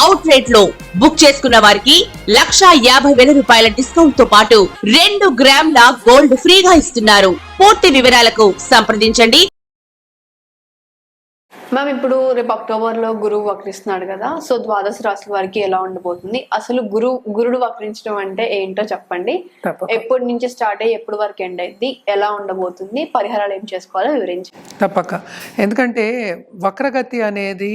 Out రేట్లో book చేసుకున్న వారికి లక్షా యాభై వేల రూపాయల డిస్కౌంట్తో పాటు రెండు గ్రాముల గోల్డ్ ఫ్రీగా ఇస్తున్నారు. పూర్తి వివరాలకు సంప్రదించండి. మ్యామ్ ఇప్పుడు రేపు అక్టోబర్లో గురువు వక్రిస్తున్నాడు కదా సో ద్వాదశ రాశుల వారికి ఎలా ఉండబోతుంది? అసలు గురు గురుడు వక్రించడం అంటే ఏంటో చెప్పండి. ఎప్పటి నుంచి స్టార్ట్ అయ్యి ఎప్పటి వరకు ఎండ్ అయింది ఎలా ఉండబోతుంది పరిహారాలు ఏం చేసుకోవాలో వివరించండి. తప్పక. ఎందుకంటే వక్రగతి అనేది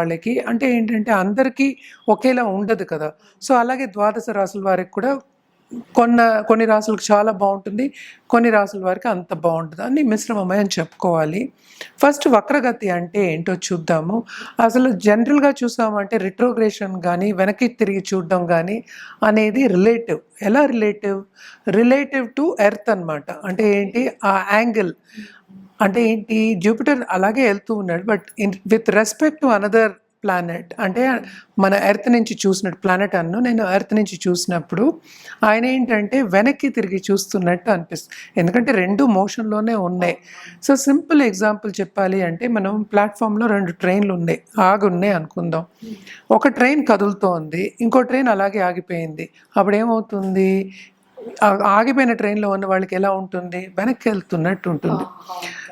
వాళ్ళకి అంటే ఏంటంటే అందరికీ ఒకేలా ఉండదు కదా. సో అలాగే ద్వాదశ రాసుల వారికి కూడా కొన్న కొన్ని రాసులకు చాలా బాగుంటుంది కొన్ని రాసుల వారికి అంత బాగుంటుంది అన్ని మిశ్రమమే అని చెప్పుకోవాలి. ఫస్ట్ వక్రగతి అంటే ఏంటో చూద్దాము. అసలు జనరల్గా చూసామంటే రిట్రోగ్రేషన్ కానీ వెనక్కి తిరిగి చూడడం కానీ అనేది రిలేటివ్. ఎలా రిలేటివ్? రిలేటివ్ టు ఎర్త్ అన్నమాట. అంటే ఏంటి? ఆ యాంగిల్. అంటే ఏంటి? జూపిటర్ అలాగే వెళ్తూ ఉన్నాడు. But in with respect to another planet అంటే మన ఎర్త్ నుంచి చూసినట్టు ప్లానెట్ అన్ను నేను ఎర్త్ నుంచి చూసినప్పుడు ఆయన ఏంటంటే వెనక్కి తిరిగి చూస్తున్నట్టు అనిపిస్తుంది. ఎందుకంటే రెండు మోషన్లోనే ఉన్నాయి. సో సింపుల్ ఎగ్జాంపుల్ చెప్పాలి అంటే మనం ప్లాట్ఫామ్లో రెండు ట్రైన్లు ఉన్నాయి. ఆగి ఉన్నాయి అనుకుందాం. ఒక ట్రైన్ కదులుతోంది. ఇంకో ట్రైన్ అలాగే ఆగిపోయింది. అప్పుడు ఏమవుతుంది ఆగిపోయిన ట్రైన్లో ఉన్న వాళ్ళకి ఎలా ఉంటుంది? వెనక్కి వెళ్తున్నట్టు ఉంటుంది.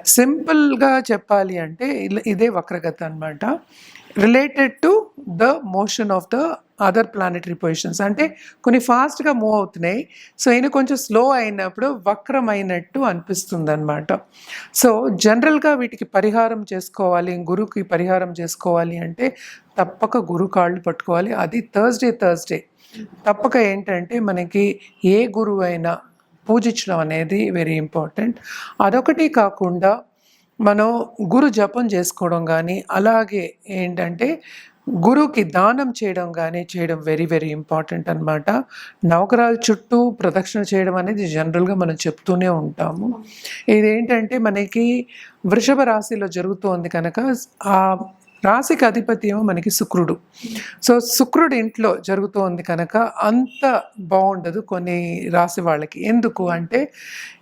సింపుల్గా చెప్పాలి అంటే ఇదే వక్రగత అనమాట related to the motion of the other planetary positions అంటే కొన్ని ఫాస్ట్గా మూవ్ అవుతున్నాయి. సో ఈయన కొంచెం స్లో అయినప్పుడు వక్రమైనట్టు అనిపిస్తుంది అనమాట సో జనరల్గా వీటికి పరిహారం చేసుకోవాలి గురువుకి పరిహారం చేసుకోవాలి అంటే తప్పక గురు కాళ్ళు పట్టుకోవాలి. అది థర్స్డే థర్స్డే తప్పక ఏంటంటే మనకి ఏ గురువు అయినా పూజించడం అనేది వెరీ ఇంపార్టెంట్ అదొకటి కాకుండా మనం గురు జపం చేసుకోవడం కానీ అలాగే ఏంటంటే గురువుకి దానం చేయడం కానీ చేయడం వెరీ వెరీ ఇంపార్టెంట్ అన్నమాట. నవగ్రహాల చుట్టూ ప్రదక్షిణ చేయడం అనేది జనరల్గా మనం చెప్తూనే ఉంటాము. ఇదేంటంటే మనకి వృషభ రాశిలో జరుగుతోంది కనుక ఆ రాశికి అధిపతి ఏమో మనకి శుక్రుడు. సో శుక్రుడు ఇంట్లో జరుగుతోంది కనుక అంత బాగుండదు కొన్ని రాశి వాళ్ళకి. ఎందుకు అంటే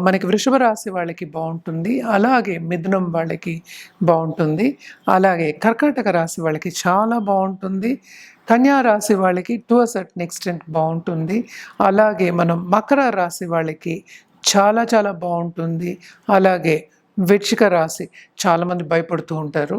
మనకి వృషభ రాశి వాళ్ళకి బాగుంటుంది. అలాగే మిథునం వాళ్ళకి బాగుంటుంది. అలాగే కర్కాటక రాశి వాళ్ళకి చాలా బాగుంటుంది. కన్యా రాశి వాళ్ళకి టు అ సర్టన్ ఎక్స్టెంట్ బాగుంటుంది. అలాగే మనం మకర రాశి వాళ్ళకి చాలా చాలా బాగుంటుంది. అలాగే వృచ్చిక రాశి చాలామంది భయపడుతూ ఉంటారు.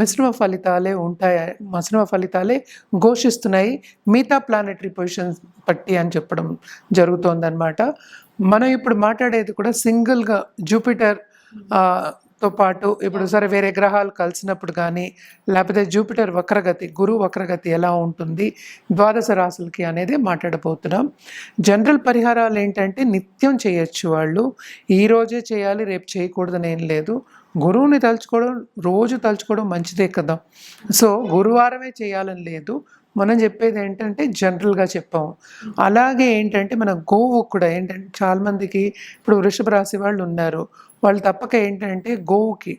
మిశ్రమ ఫలితాలే ఉంటాయి? మిశ్రమ ఫలితాలే ఘోషిస్తున్నాయి. మిగతా ప్లానెటరీ పొజిషన్స్ బట్టి అని చెప్పడం జరుగుతోందన్నమాట. మనం ఇప్పుడు మాట్లాడేది కూడా సింగిల్గా జూపిటర్తో పాటు ఇప్పుడు సరే వేరే గ్రహాలు కలిసినప్పుడు కానీ లేకపోతే జూపిటర్ వక్రగతి గురువు వక్రగతి ఎలా ఉంటుంది ద్వాదశ రాశులకి అనేది మాట్లాడబోతున్నాం. జనరల్ పరిహారాలు ఏంటంటే నిత్యం చేయొచ్చు వాళ్ళు. ఈ రోజే చేయాలి రేపు చేయకూడదని ఏం లేదు. గురువుని తలుచుకోవడం రోజు తలుచుకోవడం మంచిదే కదా. సో గురువారమే చేయాలని లేదు. మనం చెప్పేది ఏంటంటే జనరల్గా చెప్పాము. అలాగే ఏంటంటే మన గోవు కూడా ఏంటంటే చాలామందికి ఇప్పుడు వృషభ రాశి వాళ్ళు ఉన్నారు. వాళ్ళు తప్పక ఏంటంటే గోవుకి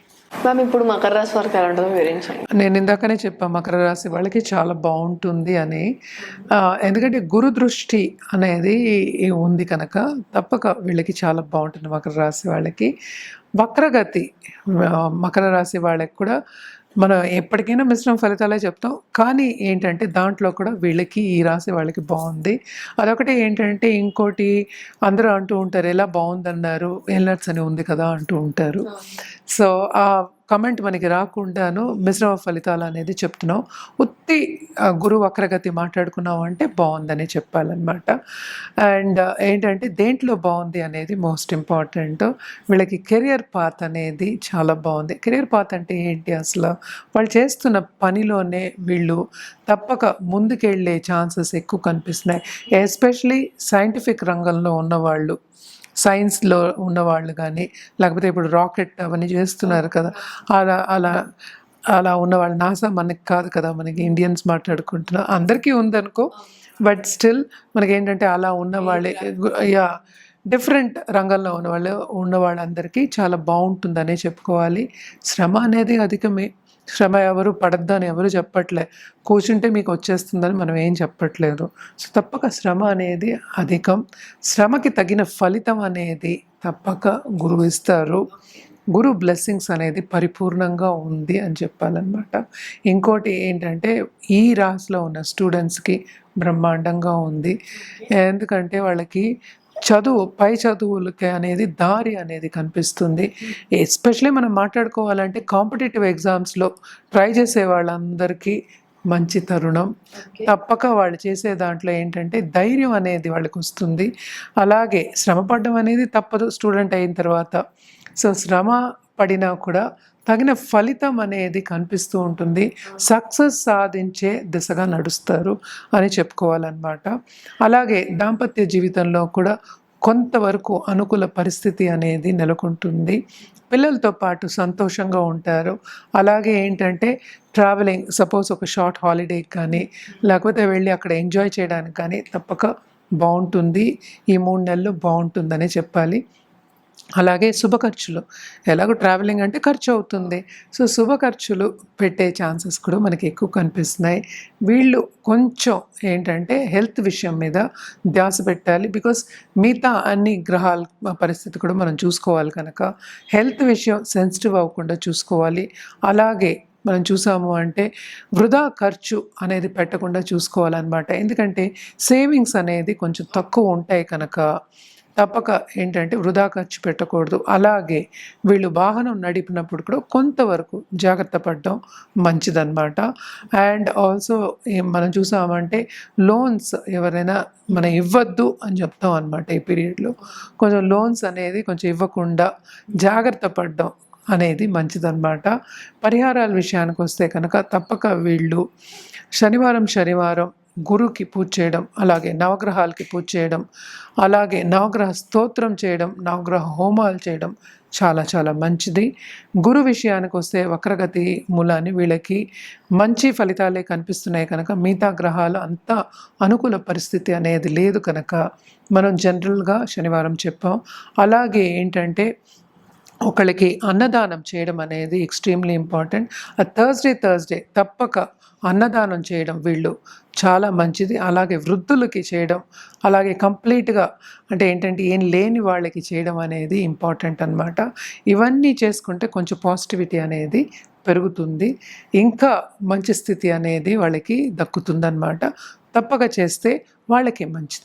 మ్యామ్ ఇప్పుడు మకర రాశి వారికి ఎలా ఉంటుందో వివరించండి. నేను ఇందాకనే చెప్పాను మకర రాశి వాళ్ళకి చాలా బాగుంటుంది అని. ఎందుకంటే గురు దృష్టి అనేది ఉంది కనుక తప్పక వీళ్ళకి చాలా బాగుంటుంది మకర రాశి వాళ్ళకి. వక్రగతి మకర రాశి వాళ్ళకి కూడా మనం ఎప్పటికైనా మిశ్రమ ఫలితాలే చెప్తాం. కానీ ఏంటంటే దాంట్లో కూడా వీళ్ళకి ఈ రాశి వాళ్ళకి బాగుంది. అదొకటి ఏంటంటే ఇంకోటి అందరూ అంటూ ఉంటారు ఎలా బాగుందన్నారు? ఎల్నట్స్ అని ఉంది కదా? అంటూ ఉంటారు. సో ఆ కమెంట్ మనకి రాకుండాను మిశ్రమ ఫలితాలు అనేది చెప్తున్నాం ఉత్తి గురు వక్రగతి మాట్లాడుకున్నాం అంటే బాగుందని చెప్పాలన్నమాట. అండ్ ఏంటంటే దేంట్లో బాగుంది అనేది మోస్ట్ ఇంపార్టెంట్. వీళ్ళకి కెరియర్ పాత్ అనేది చాలా బాగుంది. కెరియర్ పాత్ అంటే ఏంటి అసలు? వాళ్ళు చేస్తున్న పనిలోనే వీళ్ళు తప్పక ముందుకెళ్ళే ఛాన్సెస్ ఎక్కువ కనిపిస్తున్నాయి. ఎస్పెషలీ సైంటిఫిక్ రంగంలో ఉన్నవాళ్ళు. సైన్స్లో ఉన్నవాళ్ళు కానీ లేకపోతే ఇప్పుడు రాకెట్ అవన్నీ చేస్తున్నారు కదా అలా అలా అలా ఉన్నవాళ్ళు నాసా మనకి కాదు కదా మనకి ఇండియన్స్ మాట్లాడుకుంటున్నాం అందరికీ ఉందనుకో బట్ స్టిల్ మనకి ఏంటంటే అలా ఉన్న వాళ్ళే యా డిఫరెంట్ రంగంలో ఉన్న వాళ్ళు ఉన్న వాళ్ళందరికీ చాలా బాగుంటుందనే చెప్పుకోవాలి. శ్రమ అనేది అధికమే. శ్రమ ఎవరు పడద్దని ఎవరు చెప్పట్లే. కూర్చుంటే మీకు వచ్చేస్తుందని మనం ఏం చెప్పట్లేదు. సో తప్పక శ్రమ అనేది అధికం. శ్రమకి తగిన ఫలితం అనేది తప్పక గురువు ఇస్తారు. గురు బ్లెస్సింగ్స్ అనేది పరిపూర్ణంగా ఉంది అని చెప్పాలన్నమాట. ఇంకోటి ఏంటంటే ఈ రాశిలో ఉన్న స్టూడెంట్స్కి బ్రహ్మాండంగా ఉంది. ఎందుకంటే వాళ్ళకి చదువు పై చదువులకి అనేది దారి అనేది కనిపిస్తుంది. ఎస్పెషలీ మనం మాట్లాడుకోవాలంటే కాంపిటేటివ్ ఎగ్జామ్స్లో ట్రై చేసే వాళ్ళందరికీ మంచి తరుణం. తప్పక వాళ్ళు చేసే దాంట్లో ఏంటంటే ధైర్యం అనేది వాళ్ళకి వస్తుంది. అలాగే శ్రమ పడడం అనేది తప్పదు స్టూడెంట్ అయిన తర్వాత. సో శ్రమ పడినా కూడా తగిన ఫలితం అనేది కనిపిస్తూ ఉంటుంది. సక్సెస్ సాధించే దిశగా నడుస్తారు అని చెప్పుకోవాలన్నమాట. అలాగే దాంపత్య జీవితంలో కూడా కొంతవరకు అనుకూల పరిస్థితి అనేది నెలకొంటుంది. పిల్లలతో పాటు సంతోషంగా ఉంటారు. అలాగే ఏంటంటే ట్రావెలింగ్ సపోజ్ ఒక షార్ట్ హాలిడేకి కానీ లేకపోతే వెళ్ళి అక్కడ ఎంజాయ్ చేయడానికి కానీ తప్పక బాగుంటుంది. ఈ మూడు నెలలు బాగుంటుందనే చెప్పాలి. అలాగే శుభ ఖర్చులు. ఎలాగో ట్రావెలింగ్ అంటే ఖర్చు అవుతుంది. సో శుభ ఖర్చులు పెట్టే ఛాన్సెస్ కూడా మనకి ఎక్కువ కనిపిస్తున్నాయి. వీళ్ళు కొంచెం ఏంటంటే హెల్త్ విషయం మీద ధ్యాస పెట్టాలి. బికాస్ మిగతా అన్ని గ్రహాల పరిస్థితి కూడా మనం చూసుకోవాలి కనుక. హెల్త్ విషయం సెన్సిటివ్ అవ్వకుండా చూసుకోవాలి. అలాగే మనం చూసాము అంటే వృధా ఖర్చు అనేది పెట్టకుండా చూసుకోవాలన్నమాట. ఎందుకంటే సేవింగ్స్ అనేది కొంచెం తక్కువ ఉంటాయి కనుక. తప్పక ఏంటంటే వృధా ఖర్చు పెట్టకూడదు. అలాగే వీళ్ళు వాహనం నడిపినప్పుడు కూడా కొంతవరకు జాగ్రత్త పడడం మంచిదన్నమాట. అండ్ ఆల్సో మనం చూసామంటే లోన్స్ ఎవరైనా మనం ఇవ్వద్దు అని చెప్తాం అనమాట ఈ పీరియడ్లో. కొంచెం లోన్స్ అనేది కొంచెం ఇవ్వకుండా జాగ్రత్త పడడం అనేది మంచిదన్నమాట. పరిహారాల విషయానికి వస్తే కనుక తప్పక వీళ్ళు శనివారం శనివారం గురుకి పూజ చేయడం అలాగే నవగ్రహాలకి పూజ చేయడం అలాగే నవగ్రహ స్తోత్రం చేయడం నవగ్రహ హోమాలు చేయడం చాలా చాలా మంచిది. గురు విషయానికి వస్తే వక్రగతి మూలాన్ని వీళ్ళకి మంచి ఫలితాలే కనిపిస్తున్నాయి కనుక మిగతా గ్రహాలు అంత అనుకూల పరిస్థితి అనేది లేదు కనుక మనం జనరల్గా శనివారం చెప్పాం. అలాగే ఏంటంటే ఒకళ్ళకి అన్నదానం చేయడం అనేది ఎక్స్ట్రీమ్లీ ఇంపార్టెంట్. ఆ థర్స్డే థర్స్డే తప్పక అన్నదానం చేయడం వీళ్ళు చాలా మంచిది. అలాగే వృద్ధులకి చేయడం అలాగే కంప్లీట్గా అంటే ఏంటంటే ఏం లేని వాళ్ళకి చేయడం అనేది ఇంపార్టెంట్ అన్నమాట. ఇవన్నీ చేసుకుంటే కొంచెం పాజిటివిటీ అనేది పెరుగుతుంది. ఇంకా మంచి స్థితి అనేది వాళ్ళకి దక్కుతుందన్నమాట. తప్పక చేస్తే వాళ్ళకి మంచిది.